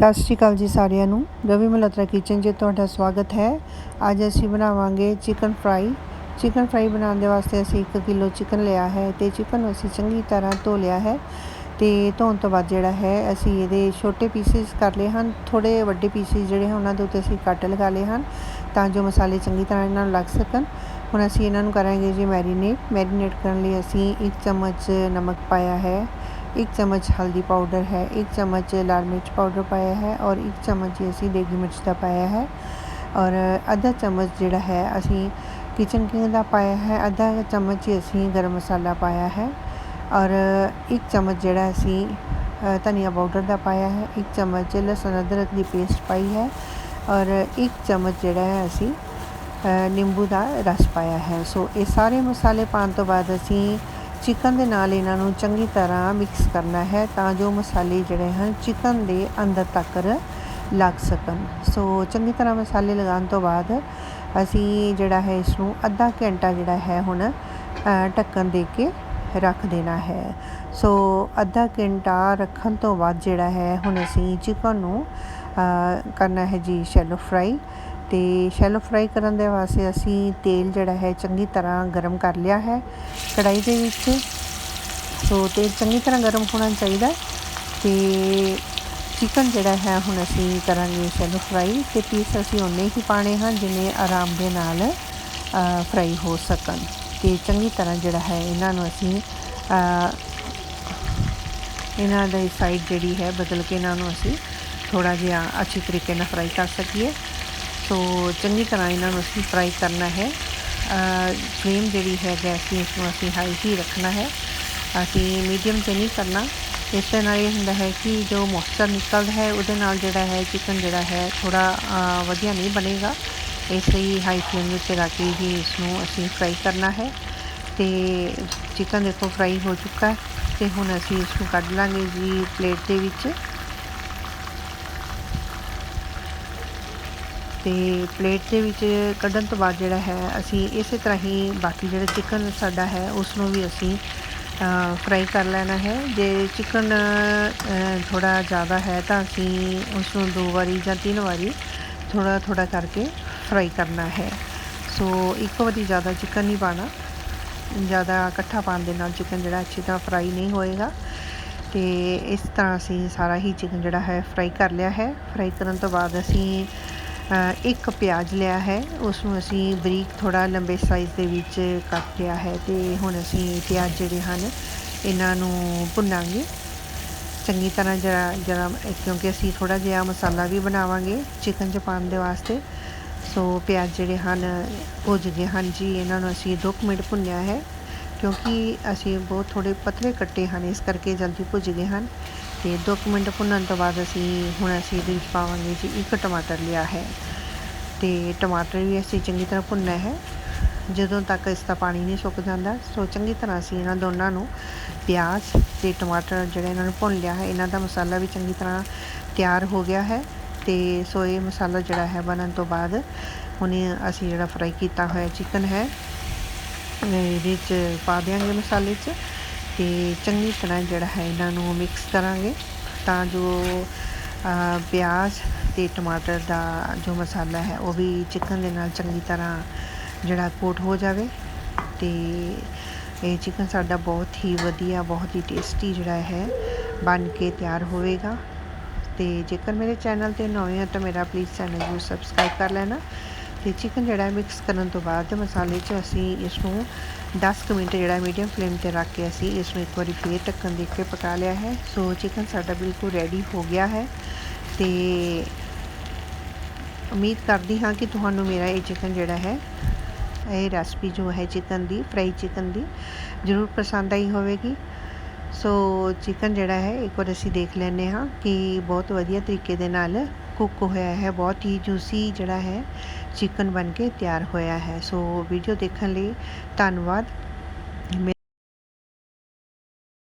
ਸਤਿ ਸ਼੍ਰੀ ਅਕਾਲ ਜੀ ਸਾਰਿਆਂ ਨੂੰ। ਰਵੀ ਮਲਹੋਤਰਾ ਕਿਚਨ 'ਚ ਤੁਹਾਡਾ ਸਵਾਗਤ ਹੈ। ਅੱਜ ਅਸੀਂ ਬਣਾਵਾਂਗੇ ਚਿਕਨ ਫਰਾਈ ਚਿਕਨ ਫਰਾਈ ਬਣਾਉਣ ਦੇ ਵਾਸਤੇ ਅਸੀਂ 1 ਕਿਲੋ ਚਿਕਨ ਲਿਆ ਹੈ ਤੇ ਚਿਕਨ ਨੂੰ ਅਸੀਂ ਚੰਗੀ ਤਰ੍ਹਾਂ ਧੋ ਲਿਆ ਹੈ ਤੇ ਧੋਣ ਤੋਂ ਬਾਅਦ ਜਿਹੜਾ ਹੈ ਅਸੀਂ ਇਹਦੇ ਛੋਟੇ ਪੀਸਿਸ ਕਰ ਲਏ ਹਨ। ਥੋੜੇ ਵੱਡੇ ਪੀਸਿਸ ਜਿਹੜੇ ਹਨ ਉਹਨਾਂ ਦੇ ਉੱਤੇ ਅਸੀਂ ਕੱਟ ਲਗਾ ਲਏ ਹਨ ਤਾਂ ਜੋ ਮਸਾਲੇ ਚੰਗੀ ਤਰ੍ਹਾਂ ਇਹਨਾਂ ਨੂੰ ਲੱਗ ਸਕਣ। ਹੁਣ ਅਸੀਂ ਇਹਨਾਂ ਨੂੰ ਕਰਾਂਗੇ ਜੀ ਮੈਰੀਨੇਟ ਮੈਰੀਨੇਟ ਕਰਨ ਲਈ ਅਸੀਂ 1 ਚਮਚ ਨਮਕ ਪਾਇਆ ਹੈ। एक चम्मच हल्दी पाउडर है एक चम्मच लाल मिर्च पाउडर पाया है ਔਰ ਇੱਕ ਚਮਚ ਹੀ ਅਸੀਂ ਦੇਗੀ ਮਿਰਚ ਦਾ ਪਾਇਆ ਹੈ ਔਰ ਅੱਧਾ ਚਮਚ ਜਿਹੜਾ ਹੈ ਅਸੀਂ ਕਿਚਨ ਕਿੰਗ ਦਾ ਪਾਇਆ ਹੈ ਅੱਧਾ ਚਮਚ ਹੀ ਅਸੀਂ ਗਰਮ ਮਸਾਲਾ ਪਾਇਆ ਹੈ ਔਰ ਇੱਕ ਚਮਚ ਜਿਹੜਾ ਅਸੀਂ ਅ, ਧਨੀਆ ਪਾਊਡਰ ਦਾ ਪਾਇਆ ਹੈ ਇੱਕ ਚਮਚ ਲਸਣ ਅਦਰਕ ਦੀ ਪੇਸਟ ਪਾਈ ਹੈ ਔਰ ਇੱਕ ਚਮਚ ਜਿਹੜਾ ਹੈ ਅਸੀਂ ਅ, ਨਿੰਬੂ ਦਾ ਰਸ ਪਾਇਆ ਹੈ ਸੋ ਇਹ ਸਾਰੇ ਮਸਾਲੇ ਪਾਉਣ ਤੋਂ ਬਾਅਦ ਅਸੀਂ ਚਿਕਨ ਦੇ ਨਾਲ ਇਹਨਾਂ ਨੂੰ ਚੰਗੀ ਤਰ੍ਹਾਂ ਮਿਕਸ ਕਰਨਾ ਹੈ ਤਾਂ ਜੋ ਮਸਾਲੇ ਜਿਹੜੇ ਹਨ ਚਿਕਨ ਦੇ ਅੰਦਰ ਤੱਕ ਲੱਗ ਸਕਣ। ਸੋ ਚੰਗੀ ਤਰ੍ਹਾਂ ਮਸਾਲੇ ਲਗਾਉਣ ਤੋਂ ਬਾਅਦ ਅਸੀਂ ਜਿਹੜਾ ਹੈ ਇਸ ਨੂੰ ਅੱਧਾ ਘੰਟਾ ਜਿਹੜਾ ਹੈ ਹੁਣ ਢੱਕਣ ਦੇ ਕੇ ਰੱਖ ਦੇਣਾ ਹੈ। ਸੋ ਅੱਧਾ ਘੰਟਾ ਰੱਖਣ ਤੋਂ ਬਾਅਦ ਜਿਹੜਾ ਹੈ ਹੁਣ ਅਸੀਂ ਚਿਕਨ ਨੂੰ ਕਰਨਾ ਹੈ ਜੀ ਸ਼ੈਲੋ ਫਰਾਈ ਅਤੇ ਸ਼ੈਲੋ ਫਰਾਈ ਕਰਨ ਦੇ ਵਾਸਤੇ ਅਸੀਂ ਤੇਲ ਜਿਹੜਾ ਹੈ ਚੰਗੀ ਤਰ੍ਹਾਂ ਗਰਮ ਕਰ ਲਿਆ ਹੈ ਕੜਾਈ ਦੇ ਵਿੱਚ। ਸੋ ਤੇਲ ਚੰਗੀ ਤਰ੍ਹਾਂ ਗਰਮ ਹੋਣਾ ਚਾਹੀਦਾ ਹੈ ਤੇ ਚਿਕਨ ਜਿਹੜਾ ਹੈ ਹੁਣ ਅਸੀਂ ਕਰਾਂਗੇ ਸ਼ੈਲੋ ਫਰਾਈ ਤੇ ਪੀਸ ਅਸੀਂ ਉਨੇ ਹੀ ਪਾਣੇ ਹਨ ਜਿੰਨੇ ਆਰਾਮ ਦੇ ਨਾਲ ਫਰਾਈ ਹੋ ਸਕਣ। ਤੇ ਚੰਗੀ ਤਰ੍ਹਾਂ ਜਿਹੜਾ ਹੈ ਇਹਨਾਂ ਨੂੰ ਅਸੀਂ ਇਹਨਾਂ ਦੀ ਸਾਈਡ ਜਿਹੜੀ ਹੈ ਬਦਲ ਕੇ ਇਹਨਾਂ ਨੂੰ ਅਸੀਂ ਥੋੜਾ ਜਿਹਾ ਅੱਛੇ ਤਰੀਕੇ ਨਾਲ ਫਰਾਈ ਕਰ ਸਕੀਏ। ਸੋ ਚੰਗੀ ਤਰ੍ਹਾਂ ਇਹਨਾਂ ਨੂੰ ਅਸੀਂ ਫਰਾਈ ਕਰਨਾ ਹੈ। ਫਲੇਮ ਜਿਹੜੀ ਹੈ ਗੈਸ ਦੀ ਇਸ ਨੂੰ ਅਸੀਂ ਹਾਈ ਹੀ ਰੱਖਣਾ ਹੈ। ਅਸੀਂ ਮੀਡੀਅਮ ਤੇ ਨਹੀਂ ਕਰਨਾ। ਇਸ ਦੇ ਨਾਲ ਇਹ ਹੁੰਦਾ ਹੈ ਕਿ ਜੋ ਮੋਇਸਚਰ ਨਿਕਲਦਾ ਹੈ, ਉਹਦੇ ਨਾਲ ਜਿਹੜਾ ਹੈ ਚਿਕਨ ਜਿਹੜਾ ਹੈ ਥੋੜਾ ਵਧੀਆ ਨਹੀਂ ਬਣੇਗਾ। ਇਸ ਲਈ ਹਾਈ ਫਲੇਮ ਵਿੱਚ ਰੱਖ ਕੇ ਹੀ ਇਸ ਨੂੰ ਅਸੀਂ ਫਰਾਈ ਕਰਨਾ ਹੈ। ਤੇ ਚਿਕਨ ਦੇਖੋ ਫਰਾਈ ਹੋ ਚੁੱਕਾ ਹੈ ਤੇ ਹੁਣ ਅਸੀਂ ਇਸ ਨੂੰ ਕੱਢ ਲਾਂਗੇ ਜੀ ਪਲੇਟ ਦੇ ਵਿੱਚ। ਤੇ ਪਲੇਟ ਦੇ ਵਿੱਚ ਕੱਢਣ ਤੋਂ ਬਾਅਦ ਜਿਹੜਾ ਹੈ, ਅਸੀਂ ਇਸੇ ਤਰ੍ਹਾਂ ਹੀ ਬਾਕੀ ਜਿਹੜਾ ਚਿਕਨ ਸਾਡਾ ਹੈ ਉਸ ਨੂੰ ਵੀ ਅਸੀਂ ਫਰਾਈ ਕਰ ਲੈਣਾ ਹੈ। ਜੇ ਚਿਕਨ ਥੋੜਾ ਜ਼ਿਆਦਾ ਹੈ ਤਾਂ ਅਸੀਂ ਉਸ ਨੂੰ ਦੋ ਵਾਰੀ ਜਾਂ ਤਿੰਨ ਵਾਰੀ ਥੋੜਾ ਥੋੜਾ ਕਰਕੇ ਫਰਾਈ ਕਰਨਾ ਹੈ। ਸੋ ਇੱਕ ਵਾਰੀ ਜ਼ਿਆਦਾ ਚਿਕਨ ਨਹੀਂ ਪਾਣਾ ਜ਼ਿਆਦਾ ਇਕੱਠਾ ਪਾਉਣ ਦੇ ਨਾਲ ਚਿਕਨ ਜਿਹੜਾ ਅੱਛੀ ਤਰ੍ਹਾਂ ਫਰਾਈ ਨਹੀਂ ਹੋਏਗਾ। ਤੇ ਇਸ ਤਰ੍ਹਾਂ ਅਸੀਂ ਸਾਰਾ ਹੀ ਚਿਕਨ ਜਿਹੜਾ ਹੈ ਫਰਾਈ ਕਰ ਲਿਆ ਹੈ। ਫਰਾਈ ਕਰਨ ਤੋਂ ਬਾਅਦ ਅਸੀਂ ਇੱਕ ਪਿਆਜ਼ ਲਿਆ ਹੈ। ਉਸ ਨੂੰ ਅਸੀਂ ਬਰੀਕ ਥੋੜ੍ਹਾ ਲੰਬੇ ਸਾਈਜ਼ ਦੇ ਵਿੱਚ ਕੱਟ ਲਿਆ ਹੈ ਅਤੇ ਹੁਣ ਅਸੀਂ ਪਿਆਜ਼ ਜਿਹੜੇ ਹਨ, ਇਹਨਾਂ ਨੂੰ ਭੁੰਨਾਂਗੇ। ਚੰਗੀ ਤਰ੍ਹਾਂ ਜਰਾ ਜਰਾ, ਕਿਉਂਕਿ ਅਸੀਂ ਥੋੜ੍ਹਾ ਜਿਹਾ ਮਸਾਲਾ ਵੀ ਬਣਾਵਾਂਗੇ ਚਿਕਨ 'ਚ ਪਾਉਣ ਦੇ ਵਾਸਤੇ। ਸੋ ਪਿਆਜ਼ ਜਿਹੜੇ ਹਨ ਭੁੱਜ ਗਏ ਹਨ ਜੀ, ਇਹਨਾਂ ਨੂੰ ਅਸੀਂ 2 ਮਿੰਟ ਭੁੰਨਿਆ ਹੈ। ਕਿਉਂਕਿ ਅਸੀਂ ਬਹੁਤ ਥੋੜੇ ਪਤਲੇ ਕੱਟੇ ਹਨ, ਇਸ ਕਰਕੇ ਜਲਦੀ ਭੁੱਜ ਗਏ ਹਨ। ਤੇ 2 ਮਿੰਟ ਭੁੰਨਣ ਤੋਂ ਬਾਅਦ ਅਸੀਂ ਹੁਣ ਅਸੀਂ ਇਹਦੇ ਵਿੱਚ ਪਾਵਾਂਗੇ ਜੀ ਇੱਕ ਟਮਾਟਰ ਲਿਆ ਹੈ। ਤੇ ਟਮਾਟਰ ਵੀ ਅਸੀਂ ਚੰਗੀ ਤਰ੍ਹਾਂ ਭੁੰਨਣਾ ਹੈ। ਜਦੋਂ ਤੱਕ ਇਸ ਦਾ ਪਾਣੀ ਨਹੀਂ ਸੁੱਕ ਜਾਂਦਾ, ਸੋ ਚੰਗੀ ਤਰ੍ਹਾਂ ਅਸੀਂ ਇਹਨਾਂ ਦੋਨਾਂ ਨੂੰ ਪਿਆਜ਼ ਤੇ ਟਮਾਟਰ ਜਿਹੜਾ ਇਹਨਾਂ ਨੂੰ ਭੁੰਨ ਲਿਆ ਹੈ, ਇਹਨਾਂ ਦਾ ਮਸਾਲਾ ਵੀ ਚੰਗੀ ਤਰ੍ਹਾਂ ਤਿਆਰ ਹੋ ਗਿਆ ਹੈ। ਤੇ ਸੋ ਇਹ ਮਸਾਲਾ ਜਿਹੜਾ ਹੈ ਬਣਨ ਤੋਂ ਬਾਅਦ ਹੁਣ ਅਸੀਂ ਜਿਹੜਾ ਫਰਾਈ ਕੀਤਾ ਹੋਇਆ ਚਿਕਨ ਹੈ, ਇਹਦੇ 'ਚ ਪਾ ਦਿਆਂਗੇ ਮਸਾਲੇ 'ਚ। ਤੇ ਚੰਗੀ ਤਰ੍ਹਾਂ ਜਿਹੜਾ ਹੈ ਇਹਨਾਂ ਨੂੰ ਮਿਕਸ ਕਰਾਂਗੇ ਤਾਂ ਜੋ ਪਿਆਜ਼ ਤੇ ਟਮਾਟਰ ਦਾ ਜੋ ਮਸਾਲਾ ਹੈ ਉਹ ਵੀ ਚਿਕਨ ਦੇ ਨਾਲ ਚੰਗੀ ਤਰ੍ਹਾਂ ਜਿਹੜਾ ਕੋਟ ਹੋ ਜਾਵੇ ਤੇ ਇਹ ਚਿਕਨ ਸਾਡਾ ਬਹੁਤ ਹੀ ਵਧੀਆ, ਬਹੁਤ ਹੀ ਟੇਸਟੀ ਜਿਹੜਾ ਹੈ ਬਣ ਕੇ ਤਿਆਰ ਹੋਵੇਗਾ। ਤੇ ਜੇਕਰ ਮੇਰੇ ਚੈਨਲ ਤੇ ਨਵੇਂ ਹੋ ਤਾਂ ਮੇਰਾ ਪਲੀਜ਼ ਚੈਨਲ ਨੂੰ ਸਬਸਕ੍ਰਾਈਬ ਕਰ ਲੈਣਾ ਤੇ ਚਿਕਨ ਜਿਹੜਾ ਮਿਕਸ ਕਰਨ ਤੋਂ ਬਾਅਦ ਮਸਾਲੇ 'ਚ ਅਸੀਂ ਇਸ ਨੂੰ 10 ਕੁ ਮਿੰਟ ਜਿਹੜਾ ਮੀਡੀਅਮ ਫਲੇਮ ਤੇ ਰੱਖ ਕੇ ਅਸੀਂ ਇਸ ਨੂੰ ਇੱਕ ਵਾਰੀ ਫੇਰ ਢੱਕਣ ਦੇ ਕੇ ਪਕਾ ਲਿਆ ਹੈ। ਸੋ ਚਿਕਨ ਸਾਡਾ ਬਿਲਕੁਲ ਰੈਡੀ ਹੋ ਗਿਆ ਹੈ ਤੇ ਉਮੀਦ ਕਰਦੀ ਹਾਂ ਕਿ ਤੁਹਾਨੂੰ ਮੇਰਾ ਇਹ ਚਿਕਨ ਜਿਹੜਾ ਹੈ, ਇਹ ਰੈਸਪੀ ਜੋ ਹੈ ਚਿਕਨ ਦੀ ਫਰਾਈ ਚਿਕਨ ਦੀ ਜ਼ਰੂਰ ਪਸੰਦ ਆਈ ਹੋਵੇਗੀ। ਸੋ ਚਿਕਨ ਜਿਹੜਾ ਹੈ, ਇੱਕ ਵਾਰ ਅਸੀਂ ਦੇਖ ਲੈਂਦੇ ਹਾਂ ਕਿ ਬਹੁਤ ਵਧੀਆ ਤਰੀਕੇ ਦੇ ਨਾਲ ਕੁੱਕ ਹੋਇਆ ਹੈ, ਬਹੁਤ ਹੀ ਜੂਸੀ ਜਿਹੜਾ ਹੈ ਚਿਕਨ ਬਣ ਕੇ ਤਿਆਰ ਹੋਇਆ ਹੈ। ਸੋ ਵੀਡੀਓ ਦੇਖਣ ਲਈ ਧੰਨਵਾਦ।